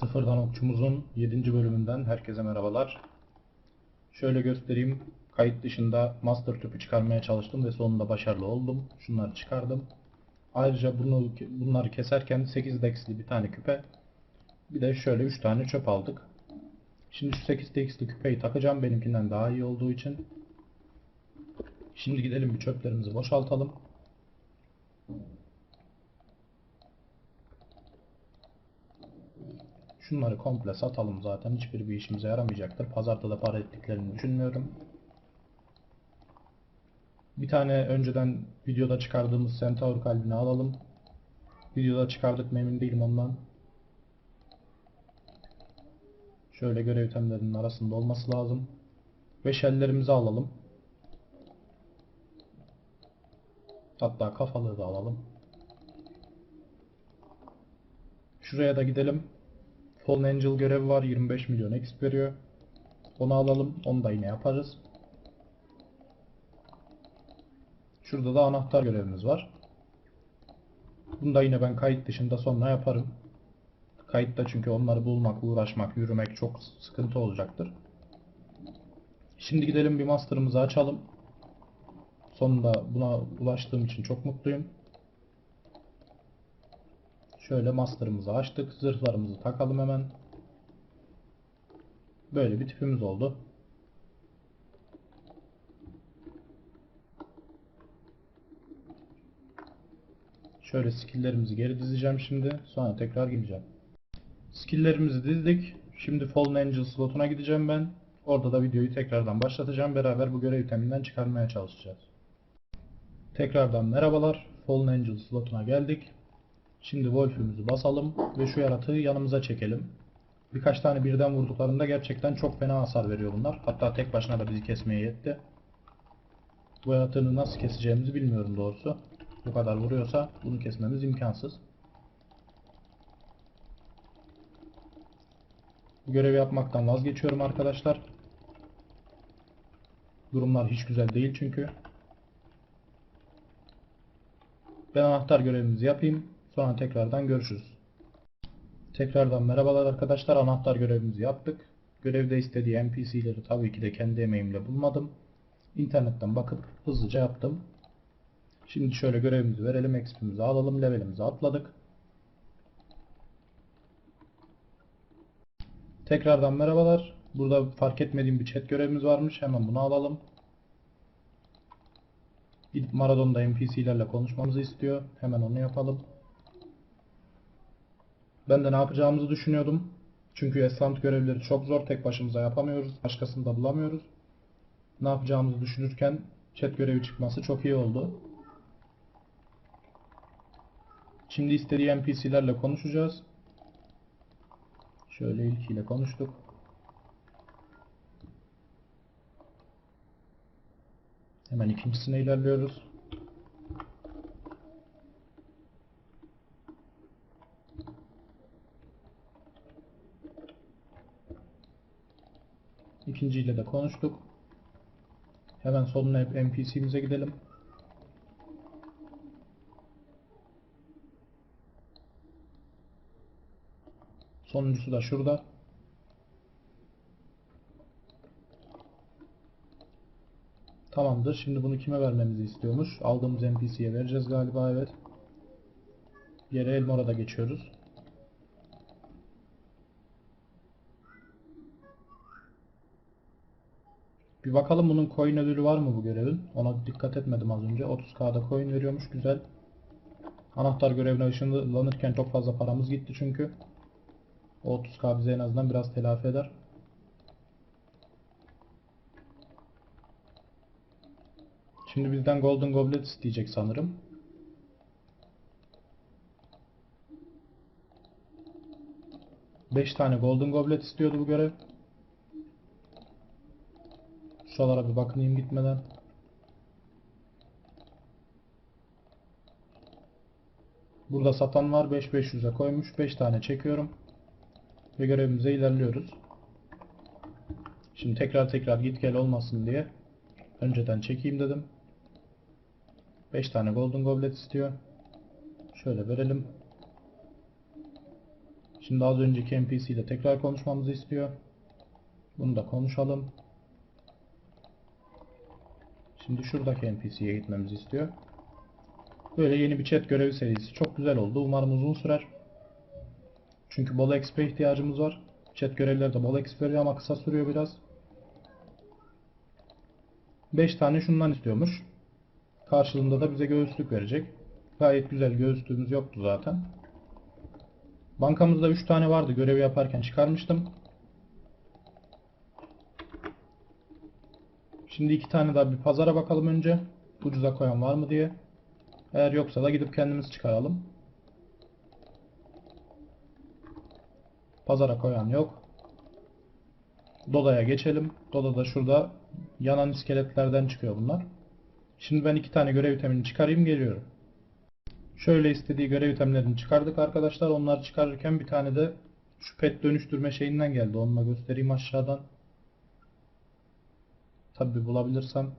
Sıfırdan Okçumuzun 7. bölümünden herkese merhabalar. Şöyle göstereyim. Kayıt dışında master tüpü çıkarmaya çalıştım ve sonunda başarılı oldum. Şunları çıkardım. Ayrıca bunu bunları keserken 8 dex'li bir tane küpe, bir de şöyle 3 tane çöp aldık. Şimdi şu 8 dex'li küpeyi takacağım benimkinden daha iyi olduğu için. Şimdi gidelim bir çöplerimizi boşaltalım. Şunları komple satalım zaten. Hiçbir bir işimize yaramayacaktır. Pazarda da para ettiklerini düşünmüyorum. Bir tane önceden videoda çıkardığımız Centaur kalbini alalım. Videoda çıkardık mı emin değilim ondan. Şöyle görev itemlerinin arasında olması lazım. Ve shelllerimizi alalım. Hatta kafalığı da alalım. Şuraya da gidelim. Fallen Angel görevi var. 25 milyon XP veriyor. Onu alalım. Onu da yine yaparız. Şurada da anahtar görevimiz var. Bunu da yine ben kayıt dışında sonra yaparım. Kayıtta çünkü onları bulmak, uğraşmak, yürümek çok sıkıntı olacaktır. Şimdi gidelim bir master'ımızı açalım. Sonunda buna ulaştığım için çok mutluyum. Şöyle master'ımızı açtık. Zırhlarımızı takalım hemen. Böyle bir tipimiz oldu. Şöyle skill'lerimizi geri dizeceğim şimdi. Sonra tekrar gireceğim. Skill'lerimizi dizdik. Şimdi Fallen Angel slotuna gideceğim ben. Orada da videoyu tekrardan başlatacağım. Beraber bu görev iteminden çıkarmaya çalışacağız. Tekrardan merhabalar. Fallen Angel slotuna geldik. Şimdi Wolf'ümüzü basalım ve şu yaratığı yanımıza çekelim. Birkaç tane birden vurduklarında gerçekten çok fena hasar veriyor bunlar. Hatta tek başına da bizi kesmeye yetti. Bu yaratığını nasıl keseceğimizi bilmiyorum doğrusu. Bu kadar vuruyorsa bunu kesmemiz imkansız. Bu görevi yapmaktan vazgeçiyorum arkadaşlar. Durumlar hiç güzel değil çünkü. Ben anahtar görevimizi yapayım. Sonra tekrardan görüşürüz. Tekrardan merhabalar arkadaşlar. Anahtar görevimizi yaptık. Görevde istediği NPC'leri tabii ki de kendi emeğimle bulmadım. İnternetten bakıp hızlıca yaptım. Şimdi şöyle görevimizi verelim. XP'mizi alalım. Levelimizi atladık. Tekrardan merhabalar. Burada fark etmediğim bir chat görevimiz varmış. Hemen bunu alalım. Gidip Maradon'da NPC'lerle konuşmamızı istiyor. Hemen onu yapalım. Ben de ne yapacağımızı düşünüyordum. Çünkü Eslant görevleri çok zor. Tek başımıza yapamıyoruz. Başkasını da bulamıyoruz. Ne yapacağımızı düşünürken chat görevi çıkması çok iyi oldu. Şimdi istediği NPC'lerle konuşacağız. Şöyle ilkiyle konuştuk. Hemen ikincisine ilerliyoruz. İkinciyle de konuştuk. Hemen sonuna NPC'mize gidelim. Sonuncusu da şurada. Tamamdır. Şimdi bunu kime vermemizi istiyormuş? Aldığımız NPC'ye vereceğiz galiba evet. Yere Elmor'a da geçiyoruz. Bir bakalım bunun coin ödülü var mı bu görevin? Ona dikkat etmedim az önce. 30k'da coin veriyormuş. Güzel. Anahtar görevine ışınlanırken çok fazla paramız gitti çünkü. O 30k bize en azından biraz telafi eder. Şimdi bizden Golden Goblet isteyecek sanırım. Beş tane Golden Goblet istiyordu bu görev. Şuralara bir bakınayım gitmeden. Burada satan var. 5500'e koymuş. 5 tane çekiyorum. Ve görevimize ilerliyoruz. Şimdi tekrar tekrar git gel olmasın diye önceden çekeyim dedim. 5 tane golden goblet istiyor. Şöyle verelim. Şimdi az önceki NPC ile tekrar konuşmamızı istiyor. Bunu da konuşalım. Şimdi şuradaki NPC'ye gitmemizi istiyor. Böyle yeni bir chat görevi serisi. Çok güzel oldu. Umarım uzun sürer. Çünkü bol XP ihtiyacımız var. Chat görevleri de bol XP veriyor ama kısa sürüyor biraz. 5 tane şundan istiyormuş. Karşılığında da bize göğüslük verecek. Gayet güzel göğüslüğümüz yoktu zaten. Bankamızda 3 tane vardı. Görevi yaparken çıkarmıştım. Şimdi iki tane daha bir pazara bakalım önce. Ucuza koyan var mı diye. Eğer yoksa da gidip kendimiz çıkaralım. Pazara koyan yok. Doda'ya geçelim. Doda da şurada yanan iskeletlerden çıkıyor bunlar. Şimdi ben iki tane görev itemini çıkarayım geliyorum. Şöyle istediği görev itemlerini çıkardık arkadaşlar. Onları çıkarırken bir tane de şu pet dönüştürme şeyinden geldi. Onu da göstereyim aşağıdan. Tabi bulabilirsem.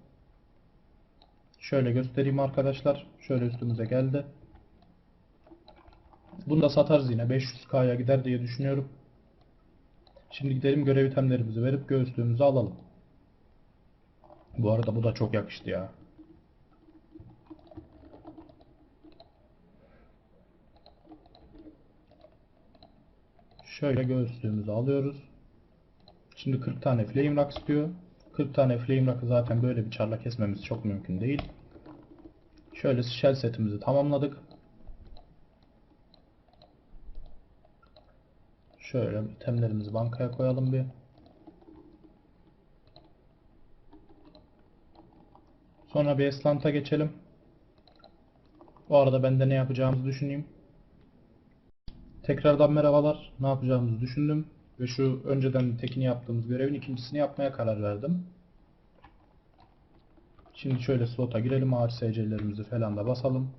Şöyle göstereyim arkadaşlar. Şöyle üstümüze geldi. Bunu da satarız yine. 500k'ya gider diye düşünüyorum. Şimdi gidelim görev itemlerimizi verip göğüslüğümüzü alalım. Bu arada bu da çok yakıştı ya. Şöyle göğüslüğümüzü alıyoruz. Şimdi 40 tane flame rock istiyor. 40 tane flame rock'ı zaten böyle bir çarla kesmemiz çok mümkün değil. Şöyle shell setimizi tamamladık. Şöyle itemlerimizi bankaya koyalım bir. Sonra bir Eslant'a geçelim. O arada ben de ne yapacağımızı düşüneyim. Tekrardan merhabalar. Ne yapacağımızı düşündüm. Ve şu önceden tekini yaptığımız görevin ikincisini yapmaya karar verdim. Şimdi şöyle slota girelim. Ağaç SC'lerimizi falan da basalım.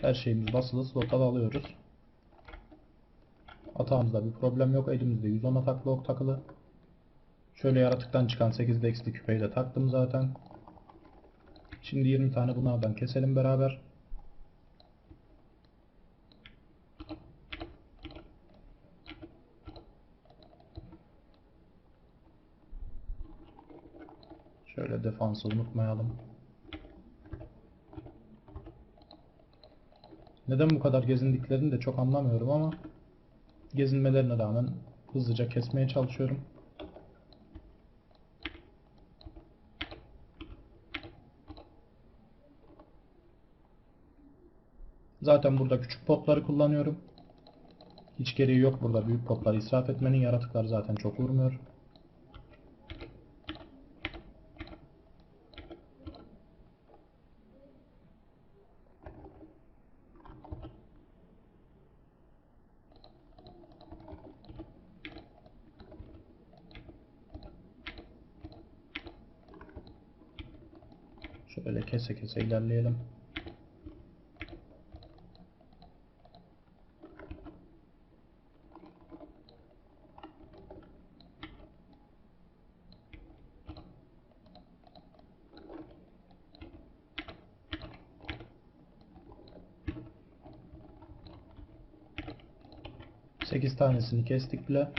Her şeyimiz basılı. Slota da alıyoruz. Atağımızda bir problem yok. Elimizde 110 ataklı ok takılı. Şöyle yaratıktan çıkan 8 dex'li küpeyi de taktım zaten. Şimdi 20 tane bunlardan keselim beraber. Şöyle defansı unutmayalım. Neden bu kadar gezindiklerini de çok anlamıyorum ama gezinmelerine rağmen hızlıca kesmeye çalışıyorum. Zaten burada küçük potları kullanıyorum. Hiç gereği yok burada büyük potları israf etmenin. Yaratıklar zaten çok vurmuyor. Şöyle kese kese ilerleyelim. Sekiz tanesini kestik bile.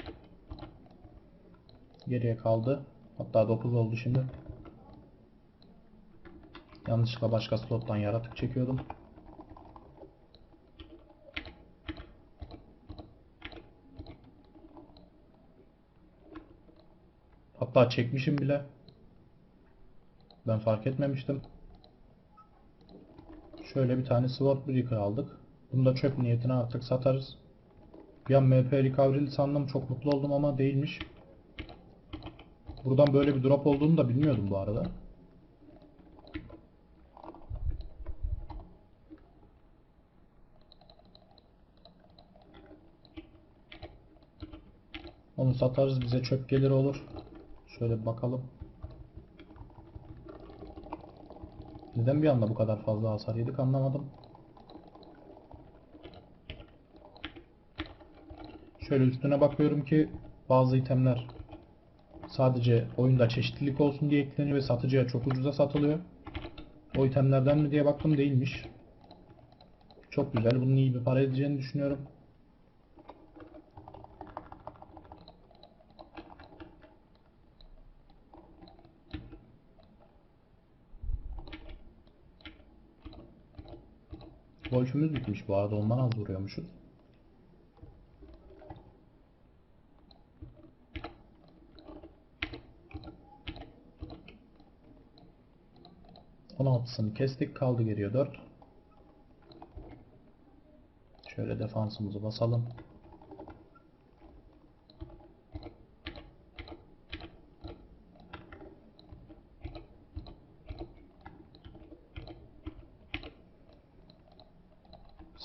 Geriye kaldı. Hatta 9 oldu şimdi. Yanlışlıkla başka slottan yaratık çekiyordum. Hatta çekmişim bile. Ben fark etmemiştim. Şöyle bir tane Sword Breaker aldık. Bunu da çöp niyetine artık satarız. Bir an MP Recovery'li sandım çok mutlu oldum ama değilmiş. Buradan böyle bir drop olduğunu da bilmiyordum bu arada. Onu satarız bize çöp gelir olur. Şöyle bakalım. Neden bir anda bu kadar fazla hasar yedik anlamadım. Şöyle üstüne bakıyorum ki bazı itemler sadece oyunda çeşitlilik olsun diye ekleniyor ve satıcıya çok ucuza satılıyor. O itemlerden mi diye baktım değilmiş. Çok güzel. Bunun iyi bir para edeceğini düşünüyorum. Wolf'ümüz bitmiş bu arada ondan az vuruyormuşuz. On altısını kestik kaldı geriye 4. Şöyle defansımızı basalım.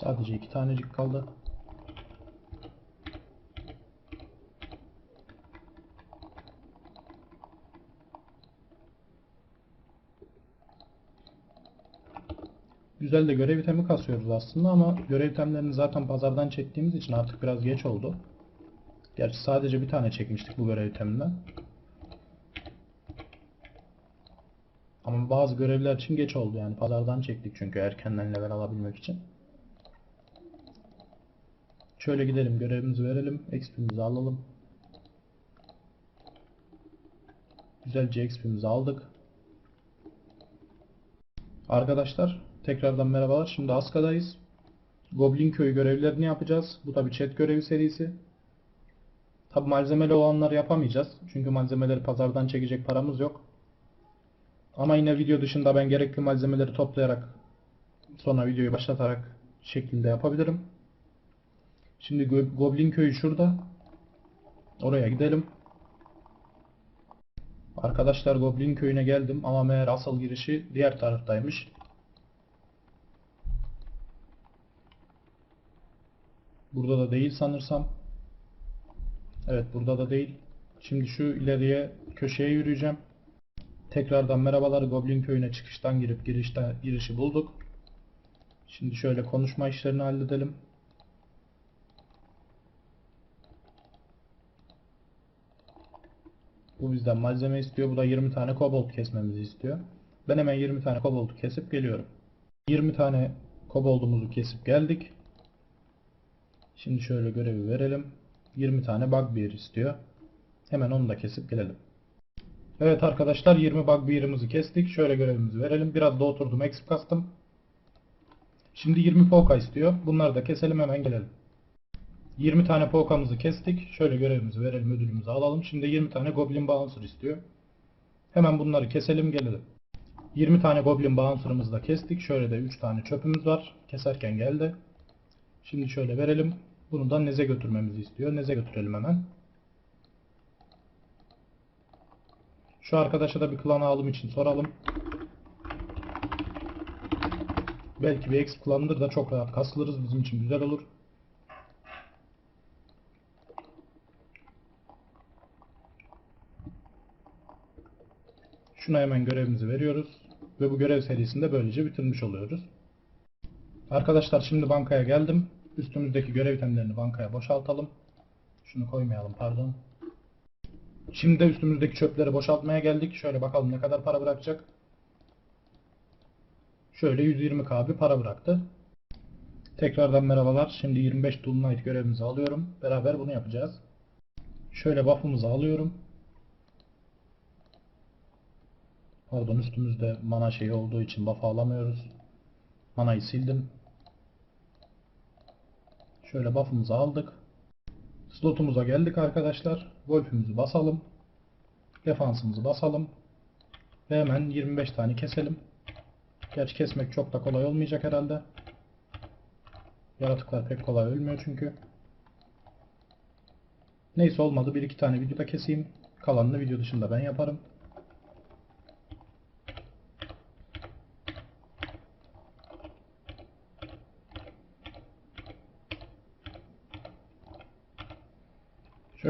Sadece iki tanecik kaldı. Güzel de görev itemi kasıyoruz aslında ama görev itemlerini zaten pazardan çektiğimiz için artık biraz geç oldu. Gerçi sadece bir tane çekmiştik bu görev iteminden. Ama bazı görevler için geç oldu yani pazardan çektik çünkü erkenden level alabilmek için. Şöyle gidelim görevimizi verelim. XP'mizi alalım. Güzelce XP'mizi aldık. Arkadaşlar tekrardan merhabalar. Şimdi Aska'dayız. Goblin köyü görevlerini yapacağız. Bu da bir chat görevi serisi. Tabi malzemeli olanları yapamayacağız. Çünkü malzemeleri pazardan çekecek paramız yok. Ama yine video dışında ben gerekli malzemeleri toplayarak sonra videoyu başlatarak şeklinde yapabilirim. Şimdi Go- Goblin köyü şurada. Oraya gidelim. Arkadaşlar Goblin köyüne geldim ama meğer asıl girişi diğer taraftaymış. Burada da değil sanırsam. Evet burada da değil. Şimdi şu ileriye köşeye yürüyeceğim. Tekrardan merhabalar Goblin köyüne çıkıştan girip girişten girişi bulduk. Şimdi şöyle konuşma işlerini halledelim. Bu bizden malzeme istiyor. Bu da 20 tane kobolt kesmemizi istiyor. Ben hemen 20 tane koboltu kesip geliyorum. 20 tane koboltumuzu kesip geldik. Şimdi şöyle görevi verelim. 20 tane bugbear istiyor. Hemen onu da kesip gelelim. Evet arkadaşlar 20 bugbear'ımızı kestik. Şöyle görevimizi verelim. Biraz da oturdum exp kastım. Şimdi 20 poka istiyor. Bunları da keselim hemen gelelim. 20 tane pokamızı kestik. Şöyle görevimizi verelim, ödülümüzü alalım. Şimdi 20 tane Goblin Bouncer istiyor. Hemen bunları keselim, gelelim. 20 tane Goblin Bouncer'ımızı da kestik. Şöyle de 3 tane çöpümüz var. Keserken geldi. Şimdi şöyle verelim. Bunu da Nez'e götürmemizi istiyor. Nez'e götürelim hemen. Şu arkadaşa da bir klan alım için soralım. Belki bir exp klanıdır da çok rahat kasılırız. Bizim için güzel olur. Şuna hemen görevimizi veriyoruz. Ve bu görev serisinde böylece bitirmiş oluyoruz. Arkadaşlar şimdi bankaya geldim. Üstümüzdeki görev itemlerini bankaya boşaltalım. Şunu koymayalım pardon. Şimdi de üstümüzdeki çöpleri boşaltmaya geldik. Şöyle bakalım ne kadar para bırakacak. Şöyle 120k bir para bıraktı. Tekrardan merhabalar. Şimdi 25 Dolunayt görevimizi alıyorum. Beraber bunu yapacağız. Şöyle buff'ımızı alıyorum. Pardon üstümüzde mana şeyi olduğu için buff alamıyoruz. Manayı sildim. Şöyle buff'ımızı aldık. Slotumuza geldik arkadaşlar. Wolf'ümüzü basalım. Defansımızı basalım. Ve hemen 25 tane keselim. Gerçi kesmek çok da kolay olmayacak herhalde. Yaratıklar pek kolay ölmüyor çünkü. Neyse olmadı. Bir iki tane videoda keseyim. Kalanını video dışında ben yaparım.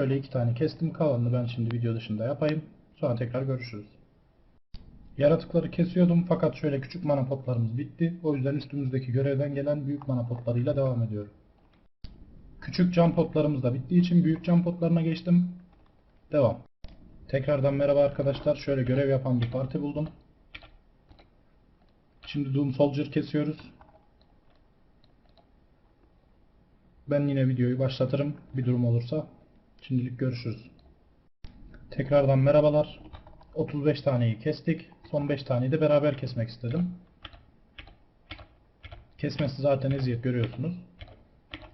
Şöyle iki tane kestim. Kalanını ben şimdi video dışında yapayım. Sonra tekrar görüşürüz. Yaratıkları kesiyordum fakat şöyle küçük mana potlarımız bitti. O yüzden üstümüzdeki görevden gelen büyük mana potlarıyla devam ediyorum. Küçük cam potlarımız da bittiği için büyük cam potlarına geçtim. Devam. Tekrardan merhaba arkadaşlar. Şöyle görev yapan bir parti buldum. Şimdi Doom Soldier kesiyoruz. Ben yine videoyu başlatırım bir durum olursa. Şimdilik görüşürüz. Tekrardan merhabalar. 35 taneyi kestik. Son 5 taneyi de beraber kesmek istedim. Kesmesi zaten eziyet görüyorsunuz.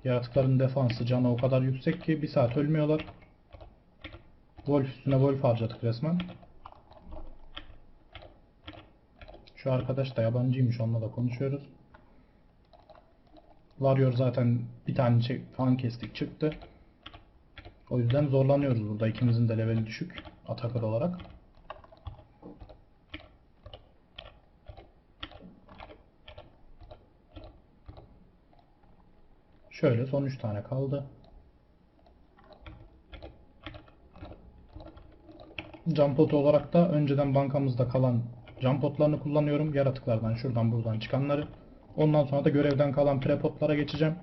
Yaratıkların defansı canı o kadar yüksek ki bir saat ölmüyorlar. Wolf üstüne Wolf harcadık resmen. Şu arkadaş da yabancıymış onunla da konuşuyoruz. Warrior zaten bir tane çek- falan kestik çıktı. O yüzden zorlanıyoruz burada. İkimizin de leveli düşük. Atakır olarak. Şöyle son 3 tane kaldı. Jumpot olarak da önceden bankamızda kalan jumpotlarını kullanıyorum. Yaratıklardan şuradan buradan çıkanları. Ondan sonra da görevden kalan prepotlara geçeceğim.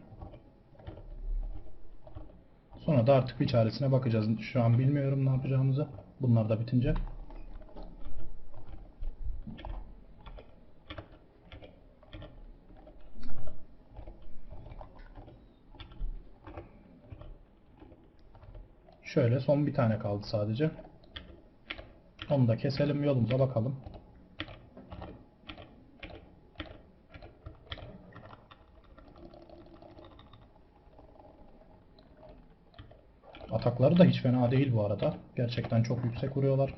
Sonra da artık bir çaresine bakacağız. Şu an bilmiyorum ne yapacağımızı. Bunlar da bitince. Şöyle son bir tane kaldı sadece. Onu da keselim yolumuza bakalım. Atakları da hiç fena değil bu arada. Gerçekten çok yüksek vuruyorlar.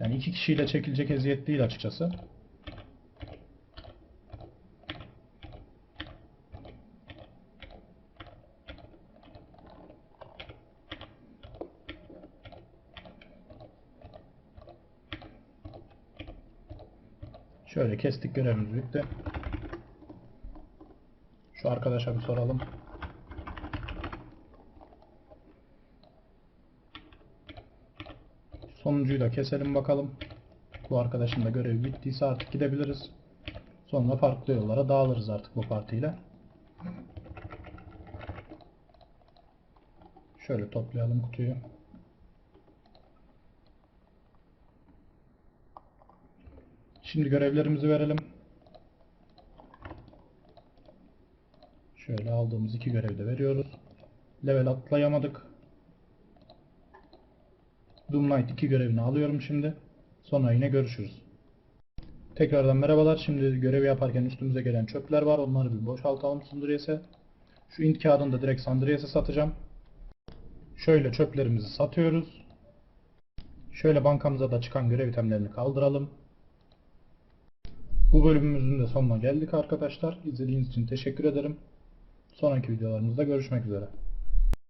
Yani iki kişiyle çekilecek eziyet değil açıkçası. Şöyle kestik görevimiz bitti. Şu arkadaşa bir soralım. Sonuncuyu da keselim bakalım. Bu arkadaşın da görevi bittiyse artık gidebiliriz. Sonra farklı yollara dağılırız artık bu partiyle. Şöyle toplayalım kutuyu. Şimdi görevlerimizi verelim. Şöyle aldığımız iki görevi de veriyoruz. Level atlayamadık. Doom Knight 2 görevini alıyorum şimdi. Sonra yine görüşürüz. Tekrardan merhabalar. Şimdi görevi yaparken üstümüze gelen çöpler var. Onları bir boşaltalım Sundries'e. Şu int kağıdını da direkt Sundries'e satacağım. Şöyle çöplerimizi satıyoruz. Şöyle bankamıza da çıkan görev itemlerini kaldıralım. Bu bölümümüzün de sonuna geldik arkadaşlar. İzlediğiniz için teşekkür ederim. Sonraki videolarımızda görüşmek üzere.